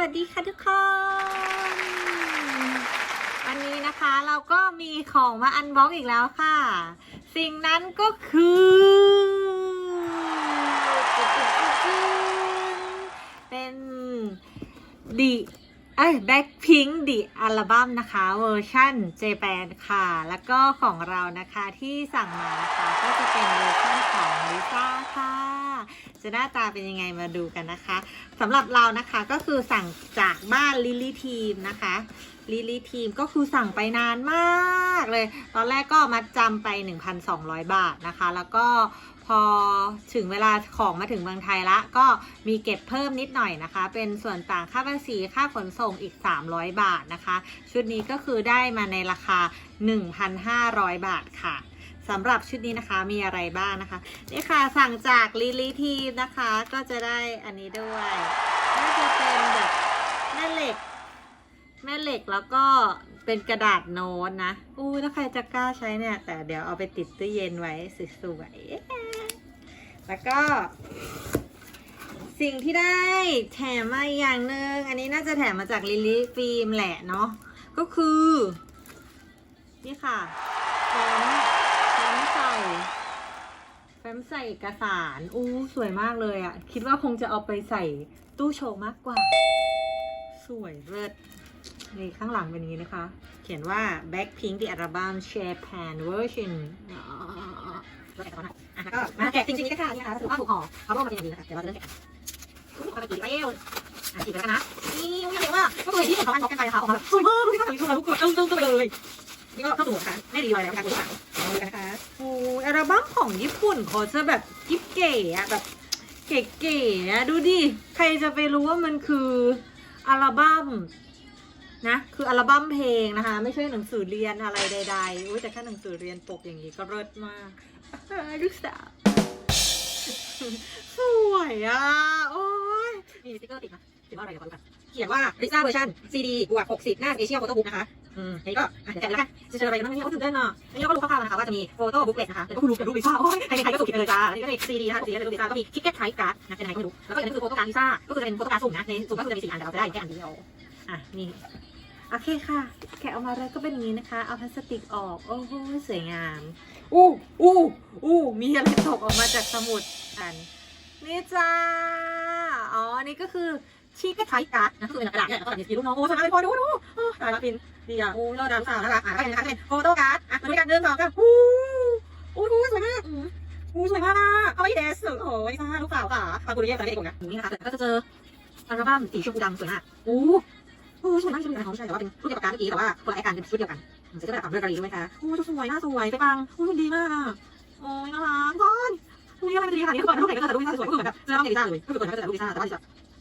วัสดีค่ะทุกคน วันนี้นะคะเราก็มีของมาอันบ็อกอีกแล้วค่ะ สิ่งนั้นก็คือ เป็นดีเอ้ยแบ็คพิงดิอัลบั้มนะคะเวอร์ชั่นเจแปนค่ะ แล้วก็ของเรานะคะที่สั่งมานะคะก็จะเป็นเวอร์ชั่นของลิซ่าค่ะ จะหน้าตาเป็นยังไงมาดูกันนะคะสำหรับเรานะคะก็คือสั่งจากบ้านลิลี่ทีมนะคะลิลี่ทีมก็คือสั่งไปนานมากเลย ตอนแรกก็มาจำไป 1,200 บาทนะคะ แล้วก็พอถึงเวลาของมาถึงเมืองไทยละ ก็มีเก็บเพิ่มนิดหน่อยนะคะ เป็นส่วนต่างค่าภาษีค่าขนส่งอีก 300 บาทนะคะ ชุดนี้ก็คือได้มาในราคา 1,500 บาทค่ะ สำหรับชุดนี้นะคะมีอะไรบ้างนะคะ นี่ค่ะสั่งจากลิลี่ทีมนะคะ ก็จะได้อันนี้ด้วยน่าจะเป็นแบบแม่เหล็ก แม่เหล็กแล้วก็เป็นกระดาษโน้ตนะอู้ถ้าใครจะกล้าใช้เนี่ย แต่เดี๋ยวเอาไปติดตู้เย็นไว้สวยๆแล้วก็ สิ่งที่ได้แถมมาอย่างหนึ่งอันนี้น่าจะแถมมาจากลิลี่ฟิล์มแหละเนาะก็คือ นี่ค่ะฟ้มแฟ้ มใส่แฟ้มใส่เอกสารอู้สวยมากเลยอะ่ะคิดว่าคงจะเอาไปใส่ตู้โชว์มากกว่า สวยเลิศนี่ข้างหลังเป็นอย่างนี้นะคะ เขียนว่า Blackpink the album Japan version ก็มาแกะจริงๆนี่ค่ะนี่นะคะก็คือผ้าผูกห่อเขาบอกมาเป็นอย่างนี้นะคะเดี๋ยวเราจะเริ่มแกะกันไปกี่ไปเอวอะกี่ไปกันนะนี่อุ๊ยอะไรวะก็คือที่เห็นเขาอันบ็อกกันไปนะคะออกมาแบบสวยมากดูสิคะสวยทุกคนตึ้งตึ้งตึ้งไปเลย นี่ก็เข้าสู่นะคะไม่รีวิวอะไรแล้วการดูหนังเอาเลยนะคะโอ้ยอัลบั้มของญี่ปุ่นเขาจะแบบกิ๊บเก๋อะแบบเก๋ๆอะดูดิ ใครจะไปรู้ว่ามันคืออัลบั้มนะ คืออัลบั้มเพลงนะคะ ไม่ใช่หนังสือเรียนอะไรใดๆอุ้ยแต่แค่หนังสือเรียนปกอย่างนี้ก็เลิศมากลูกสาวสวยอะ โอ้ยมีสติ๊กเกอร์ติดนะเขียนว่าอะไรเดี๋ยวขอดูกันเขียนว่าลิซ่าเวอร์ชันซีดีบวก60 หน้าเอเชียโฟโต้บุ๊กนะคะ อืมนี่ก็อะเดี๋ยวแกะเลยละกันจะเจออะไรกันบ้างเนี่ยโอ้ตื่นเต้นอะอันนี้เราก็รู้คร่าวๆนะคะว่าจะมีโฟโต้บุ๊กเลตนะคะแล้วก็คือรูปกับรูปลิซ่าโอ้ยใครๆก็ถูกคิดเลยจ้าอันนี้ก็มีซีดีนะคะซีดีแล้วรูปลิซ่าก็มีทิกเก็ตไทป์การ์ดนะเป็นยังไงก็ไม่รู้แล้วก็อันนี้คือโฟโต้การ์ดลิซ่าก็คือจะเป็นโฟโต้การ์ดสุ่มนะในสุ่มก็คือจะมีสี่อันแต่เราจะได้แค่อันเดียวอะนี่โอเคค่ะ แกะออกมาแล้วก็เป็นอย่างนี้นะคะ เอาพลาสติกออก โอ้โห สวยงาม อู้อู้อู้มีอะไรตกออกมาจากสมุดอัน นี่จ้า อ๋อ นี่ก็คือ ชีกไทป์การ์ดนะคือเป็นกระดาษเนี่ยแล้วก็มีรูปน้องโอ้สวยมากเลยพอดูดูโอ้ตายละปินดีอะโอ้ยอดดาวสาวนะคะอะก็เป็นนะคะเป็นโฟโต้การ์ดอะมาด้วยกันหนึ่งสองสามอู้อู้หูสวยมากอู้สวยมากอะเอาไปเดสโอ้ยซ่าลูกสาวค่ะฟังกูเรียกอะไรเองนะนี่นะคะก็จะเจออัลบั้มสีชมพูดำสวยมากอู้อู้สวยมากชุดนี้ของใช่แต่ว่าเป็นรุ่นเดียวกับการเมื่อกี้แต่ว่าคนละไอการเป็นชุดเดียวกันจะได้แบบกับเรื่องการีด้วยค่ะอู้ชุดสวยหน้าสวยไปฟังอู้ดีมากอะโอ้ยน่ารักทุก่อนอู้นี่อะไรมันจะดีขนาดนี้คือก่อนรูปไหนก็จะรูปลิซ่าสวยก็คือเหมือนแบบเสื้อน้องเอลิซ่าเลยก็คือก่อนก็จะรูปลิซ่าแต่ว่าจะ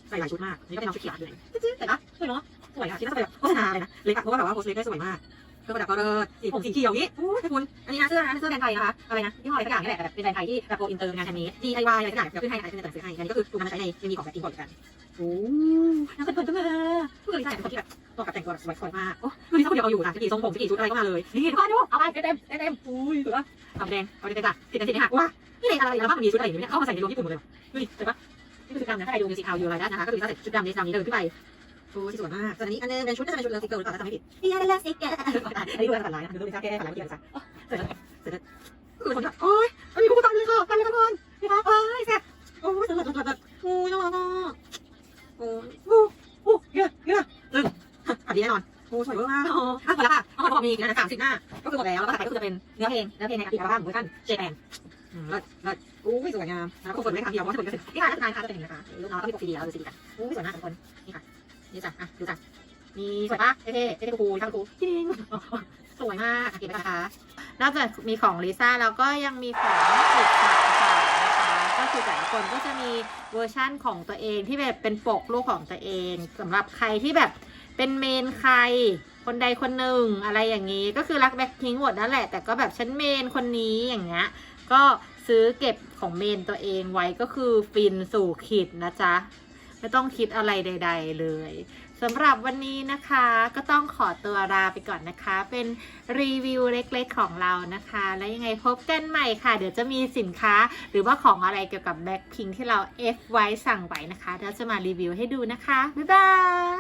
ใส่หลายชุดมากนี่ก็เป็นน้องชุดเขียวด้วยจิ๊ดๆแต่นะสวยเนาะสวยอะคิดว่าจะเป็นโฆษณาเลยนะเล็กอะเพราะว่าแบบว่าโพสเล็กได้สวยมากเครื่องประดับก็เลิศสีผมสีเขียวนี้อู้ให้คุณ อันนี้นะเสื้อนะเสื้อแบรนด์ไทยนะคะ อะไรนะยี่ห้ออะไรสักอย่างนี่แหละแบบเป็นแบรนด์ไทยที่แบบโกอินเตอร์งานแฮนด์เมด DIY อะไรสักอย่างแบบขึ้นให้อะไรขึ้นในหนังสือให้อันนี้ก็คือถูกนำมาใช้ในยังมีของแบบอินพอร์ตกันโอ้น่าเปิดๆจังเลยผู้ลิซ่าเป็นคนที่แบบเหมาะกับแต่งตัวแบบสวยๆมาก โอ้คือลิซ่าคนเดียวเอาอยู่นะจะกี่ทรงผมจะกี่ชุดอะไรก็มาเลย นี่ทุกคนดูเอาไปเต็มเต็มอุ้ยสวยปะทำแดงเอาเต็มๆจ้ะติดกันสิเนี่ยค่ะว้านี่เลยอะไรแล้วบ้างมันมีชุดอะไรอย่างเงี้ยเข้ามาใส่ในโรงญี่ปุ่นหมดเลยดูดิเห็นปะ คือชุดดำนะถ้าใครดูมิวสิกเอาอยู่ไรได้นะคะก็คือลิซ่าใส่ชุดดำในดำนี้เดินขึ้นไปโอ้สวยมากส่วนอันนี้อันนึงเป็นชุดน่าจะเป็นชุดเลิฟสติกเกอร์หรือเปล่าถ้าจำไม่ผิดนี่เป็นเลิฟสติกเกอร์อันนี้ดูแลฝันร้ายนะดูลิซ่าแก้ฝันร้ายเมื่อกี้ลิซ่าเสร็จแล้วเสร็จแล้วคือคนแบบโอ๊ยอันนี้กูตายเลยค่ะตายเลยทุกคนนี่ค่ะโอ๊ยแซ่บโอ้ยสวยสวยสวยโอ้ยน่ารักอะโอ้ยโอ้โอ้เยอะเยอะตึงอันนี้แน่นอนโอ้สวยมากโอ้อะหมดแล้วค่ะเขาบอกมีอีกนะสามสิบหน้าก็คือหมดแล้วแล้วก็ถัดไปก็คือจะเป็นเนื้อเพลงเนื้อเพลงในอัลบั้มเวอร์ชันเจแปน อืมเลิศเลิศโอ้ยสวยงามแล้วก็คนไม่คำเดียวเพราะว่าคนก็คือนี่ค่ะนักงานค่ะจะเป็นอย่างนี้นะคะลูกน้องก็มีปกซีดีแล้วดูซีดีกันโอ้ยสวยมากทุกคนนี่ค่ะนี่จ้ะอะดูจ้ะมีสวยปะเท่ๆเท่ๆคูลทั้งคูลจริงสวยมากอะเก็บไปกันนะคะนอกจากมีของลิซ่าแล้วก็ยังมีของอีกต่างๆนะคะก็คือแต่ละคนก็จะมีเวอร์ชั่นของตัวเองที่แบบเป็นปกลูกของตัวเองสำหรับใครที่แบบเป็นเมนใครคนใดคนหนึ่งอะไรอย่างนี้ ก็คือรักแบ็คพิงหมดนั่นแหละแต่ก็แบบฉันเมนคนนี้อย่างเงี้ย ก็ซื้อเก็บของเมนตัวเองไว้ก็คือฟินสู่ขีดนะจ๊ะ ไม่ต้องคิดอะไรใด ๆ เลยสำหรับวันนี้นะคะก็ต้องขอตัวลาไปก่อนนะคะ เป็นรีวิวเล็กๆของเรานะคะ แล้วยังไงพบกันใหม่ค่ะ เดี๋ยวจะมีสินค้าหรือว่าของอะไรเกี่ยวกับแบ็คพิงที่เรา F ไว้สั่งไว้นะคะเดี๋ยวจะมารีวิวให้ดูนะคะ บ๊ายบาย